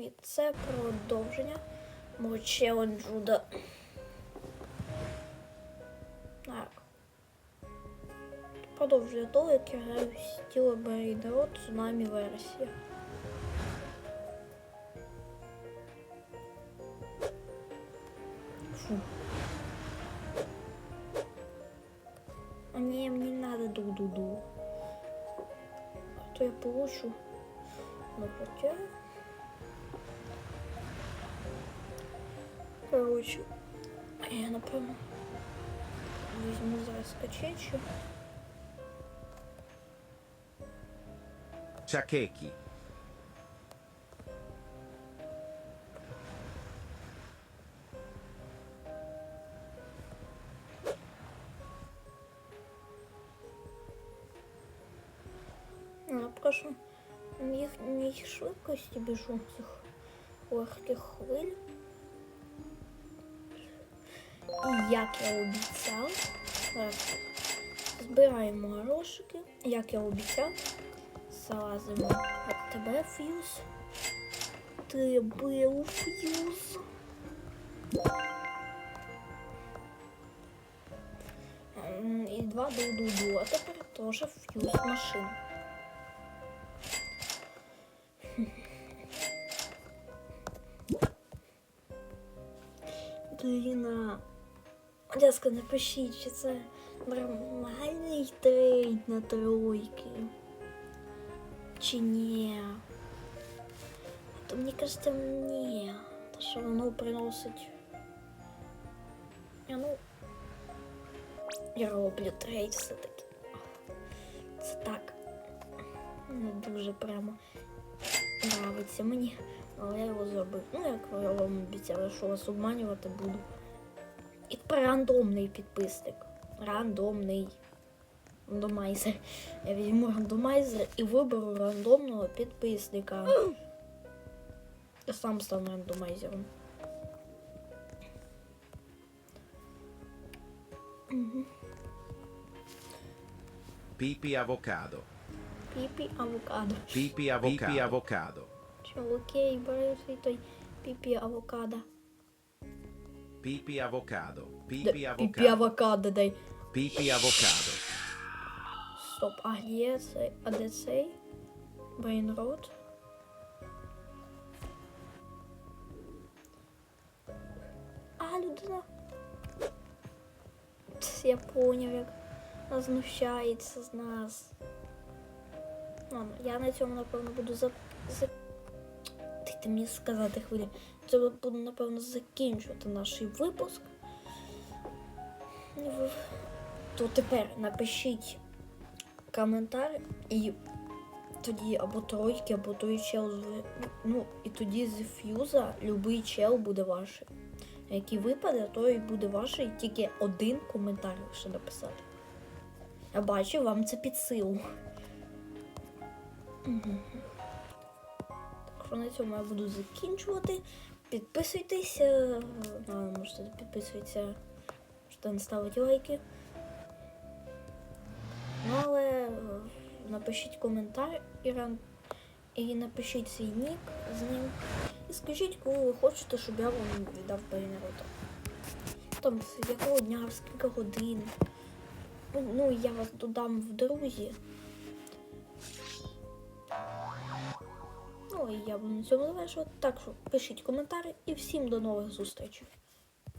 привіт! Це продовження мого челенджу до. Так. Продовжую того, як я граю в Стіла Берейдерот Цунамі версія. Фу. Мне не надо ду-ду-ду. А то я получу. Ну, хотя... Короче, я напевно візьму зараз скачечу. Ciachecchi. Я прошу їхній швидкості біжу цих легких хвиль. Як я обіцяв, збираємо горошики, як я обіцяв, залазимо в тебе фьюз. Тебе у фьюз. І два ду-ду-ду, а тепер теж фьюз машин. Блін, а, будь ласка, напишіть, чи це нормальний трейд на тройки. Чи ні? То мені кажеться, ні. Та що воно приносить. Я, ну, я роблю трейд все-таки. Це так. Не дуже прямо нравиться мені, але я його зробив. Ну, як я вам обіцяла, що вас обманювати буду. Тепер рандомний підписник. Рандомний. Рандомайзер. Я візьму рандомайзер і виберу рандомного підписника. Я сам стану рандомайзером. Avocado. Піпі авокадо. Avocado. Pipi avocado. Що, окей, бери свій той піпі авокадо. Pipi avocado. Pipi Піпі avocado. авокадо дай. Pipi avocado. Стоп, а где цей? А де цей? Брейнрод? А, людина. Я поняв, як знущається з нас. Ладно, я на цьому, напевно, буду за... за... Мені сказати хвилі. Це буду, напевно, закінчувати наш випуск. То тепер напишіть коментар і тоді або тройки, або той чел з ну і тоді з фьюза любий чел буде ваш. Який випаде, той буде ваш, і тільки один коментар лише написати. Я бачу, вам це під силу. Мгм. Що на цьому я буду закінчувати. Підписуйтеся, а, можете підписуватися, можете ставити лайки. Ну, але е, напишіть коментар і, і напишіть свій нік з ним. І скажіть, коли ви хочете, щоб я вам віддав Бейнерота. Там з якого дня, скільки годин. Ну, ну, я вас додам в друзі. І я буду на цьому завершувати. Так що пишіть коментарі і всім до нових зустрічей.